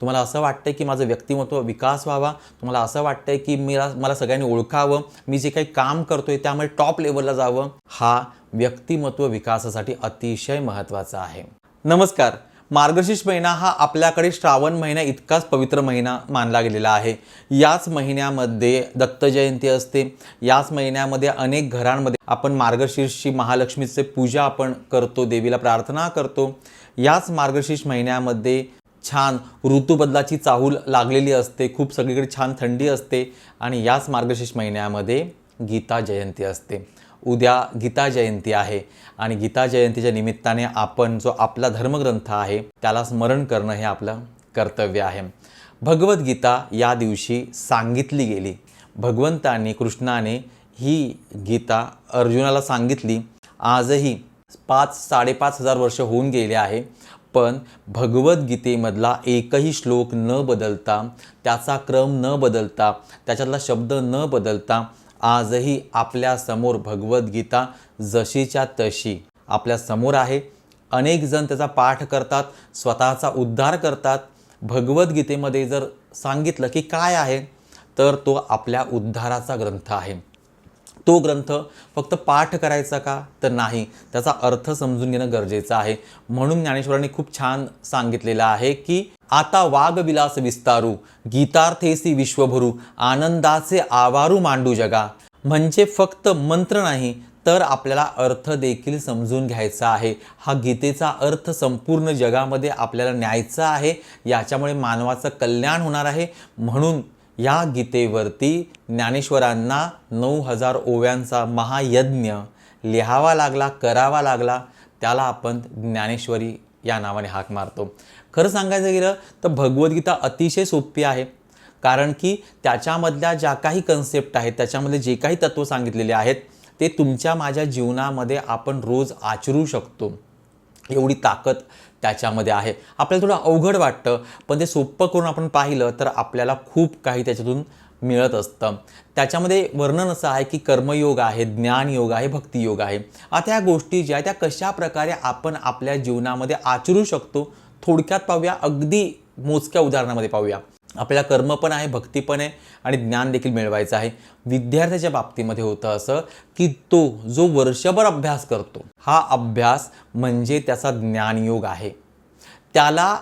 तुम्हाला असं वाटतंय की माझं व्यक्तिमत्व विकास व्हावा? तुम्हाला असं वाटतंय की मी मला सगळ्यांनी ओळखावं? मी जे काही काम करतोय त्यामुळे टॉप लेवलला जावं? हा व्यक्तिमत्व विकासासाठी अतिशय महत्त्वाचा आहे. नमस्कार. मार्गशीर्ष महिना हा आपल्याकडे श्रावण महिना इतकाच पवित्र महिना मानला गेलेला आहे. याच महिन्यामध्ये दत्त जयंती असते. याच महिन्यामध्ये अनेक घरांमध्ये आपण मार्गशीर्षची महालक्ष्मीचे पूजा आपण करतो देवीला प्रार्थना करतो. याच मार्गशीर्ष महिन्यामध्ये छान ऋतूबदलाची चाहूल लागलेली असते खूप सगळीकडे छान थंडी असते आणि याच मार्गशीर्ष महिन्यामध्ये गीता जयंती असते. उद्या गीता जयंती आहे आणि गीता जयंतीच्या निमित्ताने आपण जो आपला धर्मग्रंथ आहे त्याला स्मरण करणं हे आपलं कर्तव्य आहे. भगवद्गीता या दिवशी सांगितली गेली. भगवंतांनी कृष्णाने ही गीता अर्जुनाला सांगितली. आजही पाच साडेपाच हजार वर्ष होऊन गेले आहे. पण भगवद्गीतेमधला एकही श्लोक न बदलता त्याचा क्रम न बदलता त्याच्यातला शब्द न बदलता आजही आपल्यासमोर भगवद्गीता जशीच्या तशी आपल्यासमोर आहे. अनेक जण त्याचा पाठ करतात स्वतःचा उद्धार करतात. भगवद्गीतेमध्ये जर सांगितलं की काय आहे तर तो आपल्या उद्धाराचा ग्रंथ आहे. तो ग्रंथ फक्त पाठ करायचा का? तर नाही. त्याचा अर्थ समजून घेणं गरजेचं आहे. म्हणून ज्ञानेश्वरांनी खूप छान सांगितलेलं आहे की आता वागविलास विस्तारू गीतार्थेसी विश्वभरू आनंदाचे आवारू मांडू जगा. म्हणजे फक्त मंत्र नाही तर आपल्याला अर्थ देखील समजून घ्यायचा आहे. हा गीतेचा अर्थ संपूर्ण जगामध्ये आपल्याला न्यायचा आहे. याच्यामुळे मानवाचं कल्याण होणार आहे. म्हणून या गीतेवरती ज्ञानेश्वरांना नऊ हजार ओव्यांचा महायज्ञ लिहावा लागला करावा लागला त्याला आपण ज्ञानेश्वरी या नावाने हाक मारतो. खरं सांगायचं गेलं तर भगवद्गीता अतिशय सोपी आहे कारण की त्याच्यामधल्या ज्या काही कन्सेप्ट आहेत त्याच्यामध्ये जे काही तत्त्व सांगितलेले आहेत ते तुमच्या माझ्या जीवनामध्ये आपण रोज आचरू शकतो. एवढी ताकद त्याच्यामध्ये आहे. आपल्याला थोडं अवघड वाटतं पण ते सोपं करून आपण पाहिलं तर आपल्याला खूप काही त्याच्यातून मिळत असतं. त्याच्यामध्ये वर्णन असं आहे की कर्मयोग आहे ज्ञानयोग आहे भक्तियोग आहे. आता या गोष्टी ज्या आहेत त्या कशा प्रकारे आपण आपल्या जीवनामध्ये आचरू शकतो थोडक्यात पाहूया अगदी मोजक्या उदाहरणामध्ये पाहूया. आपल्याला कर्म पण आहे भक्ती पण आहे आणि ज्ञान देखील मिळवायचं आहे. विद्यार्थ्याच्या बाबतीमध्ये होतं असं की तो जो वर्षभर अभ्यास करतो हा अभ्यास म्हणजे त्याचा ज्ञानयोग आहे. त्याला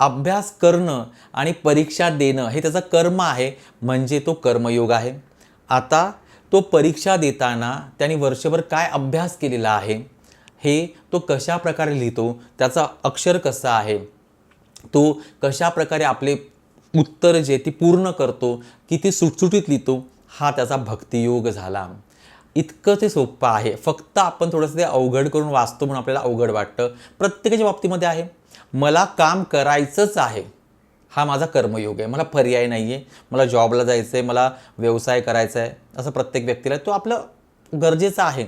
अभ्यास करणं आणि परीक्षा देणं हे त्याचं कर्म आहे म्हणजे तो कर्मयोग आहे. आता तो परीक्षा देताना त्याने वर्षभर काय अभ्यास केलेला आहे हे तो कशा प्रकारे लिहितो त्याचा अक्षर कसं आहे तो कशा प्रकारे आपले उत्तर जे ती पूर्ण करतो की ती सुटसुटीत लिहितो हा त्याचा भक्तियोग झाला. इतकं ते सोपं आहे. फक्त आपण थोडंसं ते अवघड करून वाचतो म्हणून आपल्याला अवघड वाटतं. प्रत्येकाच्या बाबतीमध्ये आहे. मला काम करायचंच आहे. हा माझा कर्मयोग आहे. मला पर्याय नाही आहे मला जॉबला जायचं आहे मला व्यवसाय करायचा आहे असं प्रत्येक व्यक्तीला तो आपलं गरजेचं आहे.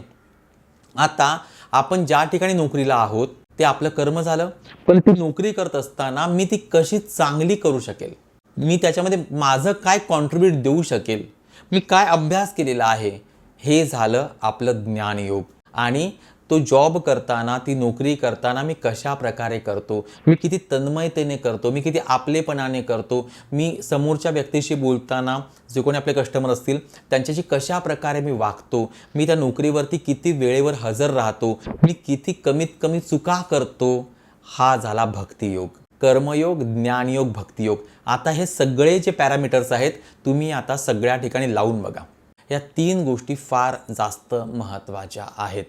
आता आपण ज्या ठिकाणी नोकरीला आहोत ते आपलं कर्म झालं. पण ती नोकरी करत असताना मी ती कशी चांगली करू शकेल? मी त्याच्यामध्ये माझं काय कॉन्ट्रीब्यूट देऊ शकेल? मी काय अभ्यास केलेला आहे? हे झालं आपलं ज्ञानयोग. आणि तो जॉब करताना ती नोकरी करताना मी कशा प्रकारे करतो? मी किती तन्मयतेने करतो? मी किती आपलेपणाने करतो? मी समोरच्या व्यक्तीशी बोलताना जे कोणी आपले कस्टमर असतील त्यांच्याशी कशा प्रकारे मी वागतो? मी त्या नोकरीवरती किती वेळेवर हजर राहतो? मी किती कमीत कमी चुका करतो? हा झाला भक्तियोग. कर्मयोग ज्ञानयोग भक्तियोग. आता हे सगळे जे पॅरामीटर्स आहेत तुम्ही आता सगळ्या ठिकाणी लावून बघा. या तीन गोष्टी फार जास्त महत्त्वाच्या आहेत.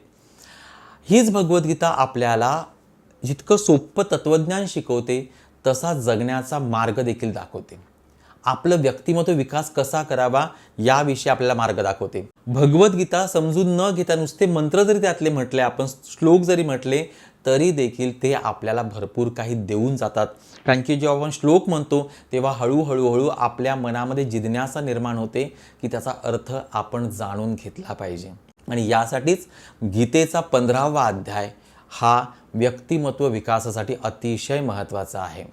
हीच भगवद्गीता आपल्याला जितकं सोपं तत्त्वज्ञान शिकवते तसा जगण्याचा मार्ग देखील दाखवते. आपलं व्यक्तिमत्व विकास कसा करावा याविषयी आपल्याला मार्ग दाखवते. भगवद्गीता समजून न घेता नुसते मंत्र जरी त्यातले म्हटले आपण श्लोक जरी म्हटले तरी देखील ते आपल्याला भरपूर काही देऊन जातात. कारण की जेव्हा आपण श्लोक म्हणतो तेव्हा हळूहळूहळू आपल्या मनामध्ये जिज्ञासा निर्माण होते की त्याचा अर्थ आपण जाणून घेतला पाहिजे. आणि यासाठीच गीतेचा पंधरावा अध्याय हा व्यक्तिमत्व विकासासाठी अतिशय महत्त्वाचा आहे.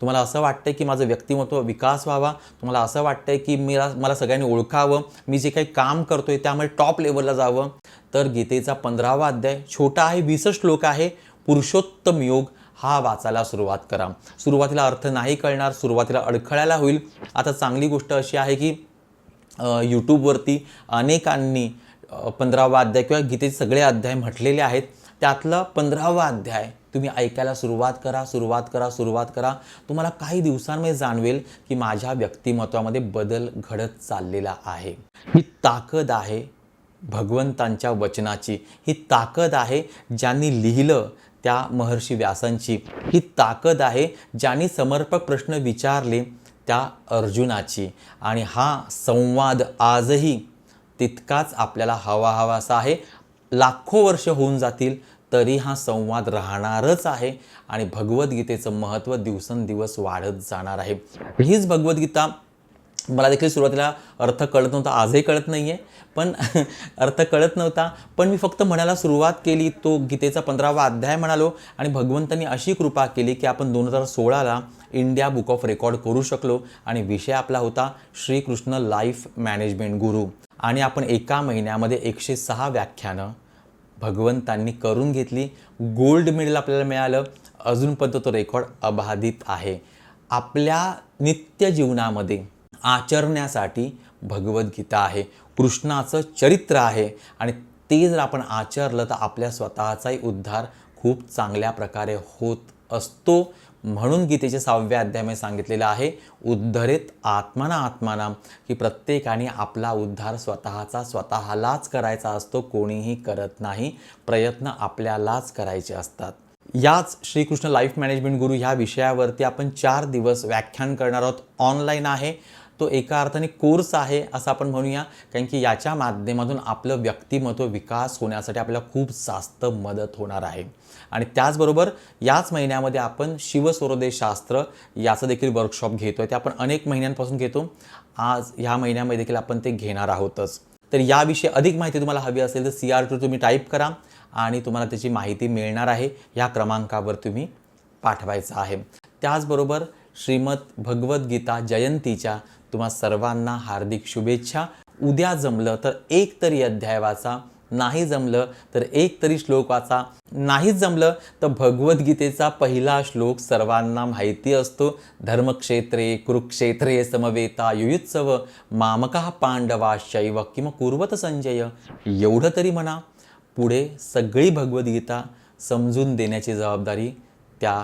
तुम्हाला असं वाटतंय की माझं व्यक्तिमत्व विकास व्हावा? तुम्हाला असं वाटतंय की मला मला सगळ्यांनी ओळखावं? मी जे काही काम करतोय त्यामुळे टॉप लेवलला जावं? तर गीतेचा पंधरावा अध्याय छोटा आहे वीस श्लोक आहे पुरुषोत्तम योग हा वाचायला सुरुवात करा. सुरुवातीला अर्थ नाही कळणार सुरुवातीला अडखळायला होईल. आता चांगली गोष्ट अशी आहे की यूट्यूबवरती अनेकांनी पंधरावा अध्याय किंवा गीतेचे सगळे अध्याय म्हटलेले आहेत. त्यातलं पंधरावा अध्याय तुम्ही ऐकायला सुरुवात करा सुरुवात करा सुरुवात करा. तुम्हाला काही दिवसांमध्ये जाणवेल की माझ्या व्यक्तिमत्वामध्ये बदल घडत चाललेला आहे. ही ताकद आहे भगवंतांच्या वचनाची. ही ताकद आहे ज्यांनी लिहिलं त्या महर्षी व्यासांची. ही ताकद आहे ज्यांनी समर्पक प्रश्न विचारले त्या अर्जुनाची. आणि हा संवाद आजही तितकाच आपल्याला हवा हवासा आहे. लाखो वर्ष होऊन जातील तरी हा संवाद राहणारच आहे. आणि भगवद्गीतेचं महत्त्व दिवसेंदिवस वाढत जाणार आहे. हीच भगवद्गीता मला देखील सुरुवातीला अर्थ कळत नव्हता आजही कळत नाही आहे पण अर्थ कळत नव्हता. पण मी फक्त म्हणायला सुरुवात केली तो गीतेचा पंधरावा अध्याय म्हणालो आणि भगवंतांनी अशी कृपा केली की आपण दोन हजार सोळाला इंडिया बुक ऑफ रेकॉर्ड करू शकलो आणि विषय आपला होता श्रीकृष्ण लाईफ मॅनेजमेंट गुरु. आणि आपण एका महिन्यामध्ये एकशे सहा व्याख्यानं भगवंतांनी करून घेतली. गोल्ड मेडल आपल्याला मिळालं. अजूनपर्यंत तो रेकॉर्ड अबाधित आहे. आपल्या नित्य जीवनामध्ये आचरण्यासाठी भगवद्गीता आहे कृष्णाचं चरित्र आहे आणि ते जर आपण आचरलं तर आपल्या स्वतःचाही उद्धार खूप चांगल्या प्रकारे होत असतो. म्हणून गीतेच्या सहाव्या अध्यायामध्ये सांगितलेलं आहे उद्धरेत आत्माना आत्माना की प्रत्येकाने आपला उद्धार स्वतःचा स्वतःलाच करायचा असतो कोणीही करत नाही प्रयत्न आपल्यालाच करायचे असतात. याच श्रीकृष्ण लाईफ मॅनेजमेंट गुरु ह्या विषयावरती आपण चार दिवस व्याख्यान करणार आहोत. ऑनलाईन आहे तो एका अर्थाने कोर्स आहे असं आपण म्हणूया. कारण की याच्या माध्यमातून आपलं व्यक्तिमत्व विकास होण्यासाठी आपल्याला खूप जास्त मदत होणार आहे. आणि त्याचबरोबर याच महिन्यामध्ये आपण शिवस्वरोदयशास्त्र याचं देखील वर्कशॉप घेतो आहे ते आपण अनेक महिन्यांपासून घेतो. आज ह्या महिन्यामध्ये देखील आपण ते घेणार आहोतच. तर याविषयी अधिक माहिती तुम्हाला हवी असेल तर सी आर टू तुम्ही टाईप करा आणि तुम्हाला त्याची माहिती मिळणार आहे. ह्या क्रमांकावर तुम्ही पाठवायचं आहे. त्याचबरोबर श्रीमद भगवद्गीता जयंतीच्या तुम्हा सर्वांना हार्दिक शुभेच्छा. उद्या जमलं तर एक तरी अध्याय वाचा नाही जमलं तर एक तरी श्लोक वाचा. नाहीच जमलं तर भगवद्गीतेचा पहिला श्लोक सर्वांना माहिती असतो. धर्मक्षेत्रे कुरुक्षेत्रे समवेता युयुत्सव मामका पांडवा शैव किंवा कुर्वत संजय. एवढं तरी म्हणा. पुढे सगळी भगवद्गीता समजून देण्याची जबाबदारी त्या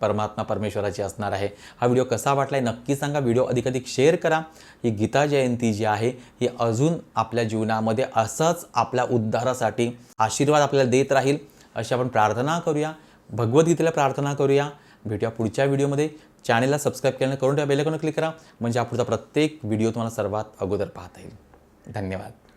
परमात्मा परमेश्वराची असणार आहे. हा व्हिडिओ कसा वाटला आहे नक्की सांगा. व्हिडिओ अधिकाधिक शेअर करा. ही गीता जयंती जी आहे ही अजून आपल्या जीवनामध्ये असंच आपल्या उद्धारासाठी आशीर्वाद आपल्याला देत राहील अशी आपण प्रार्थना करूया. भगवद्गीतेला प्रार्थना करूया. भेटूया पुढच्या व्हिडिओमध्ये. चॅनेलला सबस्क्राईब केल्यानं करून ठेवा. बेलकॉन क्लिक करा. म्हणजे हा पुढचा प्रत्येक व्हिडिओ तुम्हाला सर्वात अगोदर पाहता येईल. धन्यवाद.